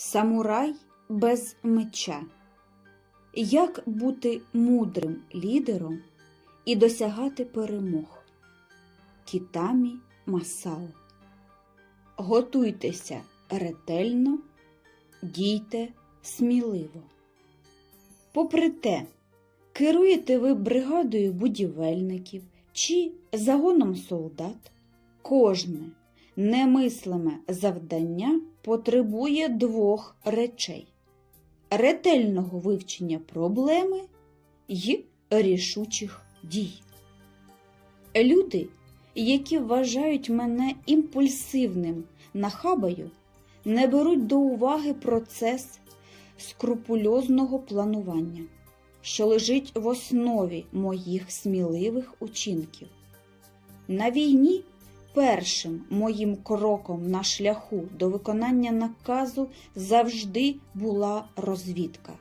Самурай без меча. Як бути мудрим лідером і досягати перемог? Кітамі Масао. Готуйтеся ретельно, дійте сміливо. Попри те, керуєте ви бригадою будівельників чи загоном солдат, кожне немислиме завдання потребує двох речей: ретельного вивчення проблеми й рішучих дій. Люди, які вважають мене імпульсивним нахабою, не беруть до уваги процес скрупульозного планування, що лежить в основі моїх сміливих учинків. На війні першим моїм кроком на шляху до виконання наказу завжди була розвідка.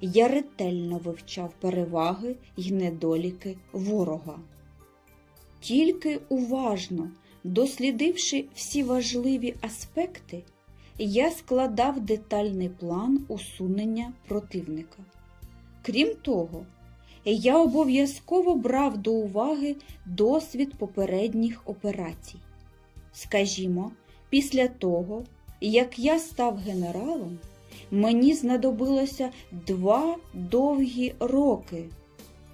Я ретельно вивчав переваги й недоліки ворога. Тільки уважно дослідивши всі важливі аспекти, я складав детальний план усунення противника. Крім того, я обов'язково брав до уваги досвід попередніх операцій. Скажімо, після того, як я став генералом, мені знадобилося два довгі роки,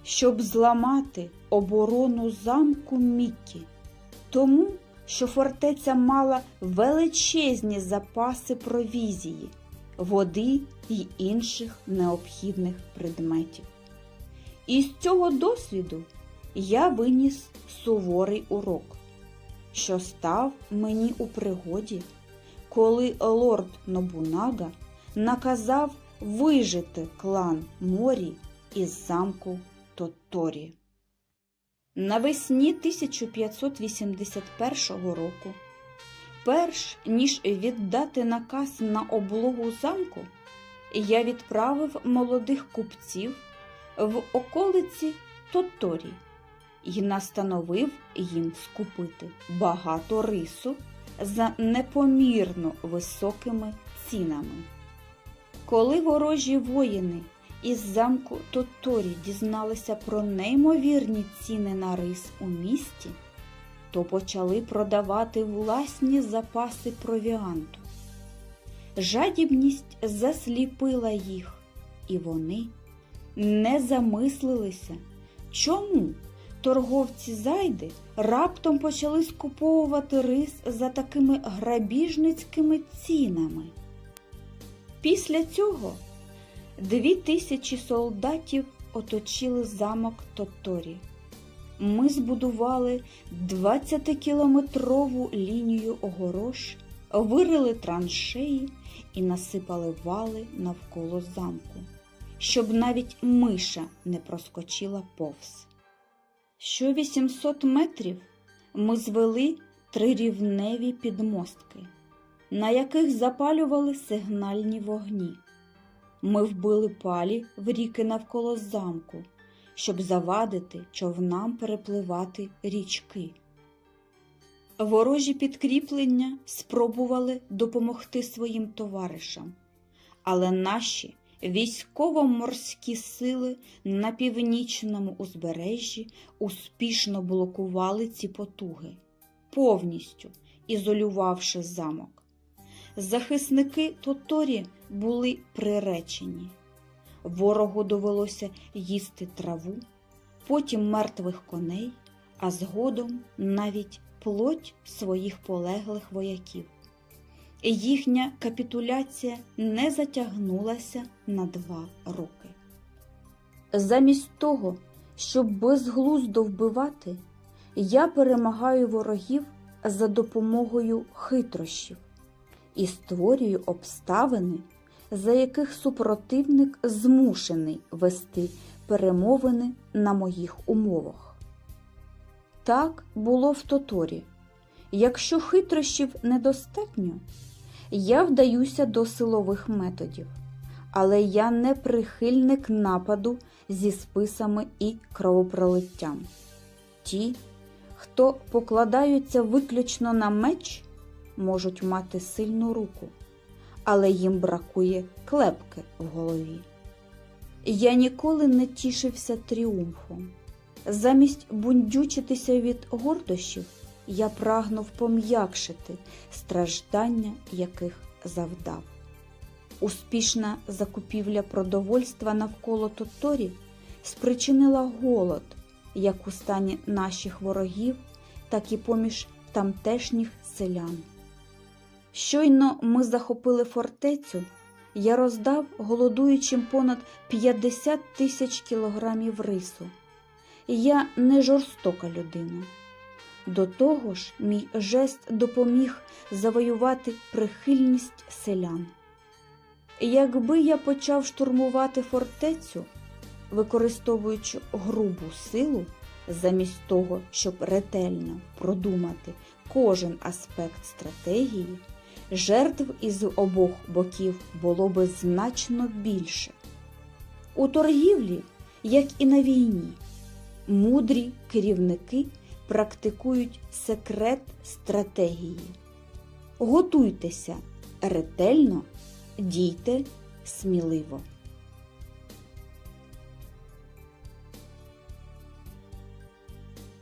щоб зламати оборону замку Міккі, тому що фортеця мала величезні запаси провізії, води й інших необхідних предметів. І з цього досвіду я виніс суворий урок, що став мені у пригоді, коли лорд Нобунага наказав вижити клан Морі із замку Тоторі. Навесні 1581 року, перш ніж віддати наказ на облогу замку, я відправив молодих купців в околиці Тоторі і настановив їм скупити багато рису за непомірно високими цінами. Коли ворожі воїни із замку Тоторі дізналися про неймовірні ціни на рис у місті, то почали продавати власні запаси провіанту. Жадібність засліпила їх, і вони не замислилися, чому торговці зайди раптом почали скуповувати рис за такими грабіжницькими цінами. Після цього дві тисячі солдатів оточили замок Тоторі. Ми збудували 20-кілометрову лінію огорош, вирили траншеї і насипали вали навколо замку, щоб навіть миша не проскочила повз. Що 800 метрів ми звели трирівневі підмостки, на яких запалювали сигнальні вогні. Ми вбили палі в ріки навколо замку, щоб завадити човнам перепливати річки. Ворожі підкріплення спробували допомогти своїм товаришам, але наші військово-морські сили на північному узбережжі успішно блокували ці потуги, повністю ізолювавши замок. Захисники Тоторі були приречені. Ворогу довелося їсти траву, потім мертвих коней, а згодом навіть плоть своїх полеглих вояків. Їхня капітуляція не затягнулася на два роки. Замість того, щоб безглуздо вбивати, я перемагаю ворогів за допомогою хитрощів і створюю обставини, за яких супротивник змушений вести перемовини на моїх умовах. Так було в Тоторі. Якщо хитрощів недостатньо, я вдаюся до силових методів, але я не прихильник нападу зі списами і кровопролиттям. Ті, хто покладаються виключно на меч, можуть мати сильну руку, але їм бракує клепки в голові. Я ніколи не тішився тріумфом. Замість бундючитися від гордощів, я прагнув пом'якшити страждання, яких завдав. Успішна закупівля продовольства навколо Тоторі спричинила голод як у стані наших ворогів, так і поміж тамтешніх селян. Щойно ми захопили фортецю, я роздав голодуючим понад 50 тисяч кілограмів рису. Я не жорстока людина. До того ж, мій жест допоміг завоювати прихильність селян. Якби я почав штурмувати фортецю, використовуючи грубу силу, замість того, щоб ретельно продумати кожен аспект стратегії, жертв із обох боків було би значно більше. У торгівлі, як і на війні, мудрі керівники практикують секрет стратегії. Готуйтеся ретельно, дійте сміливо.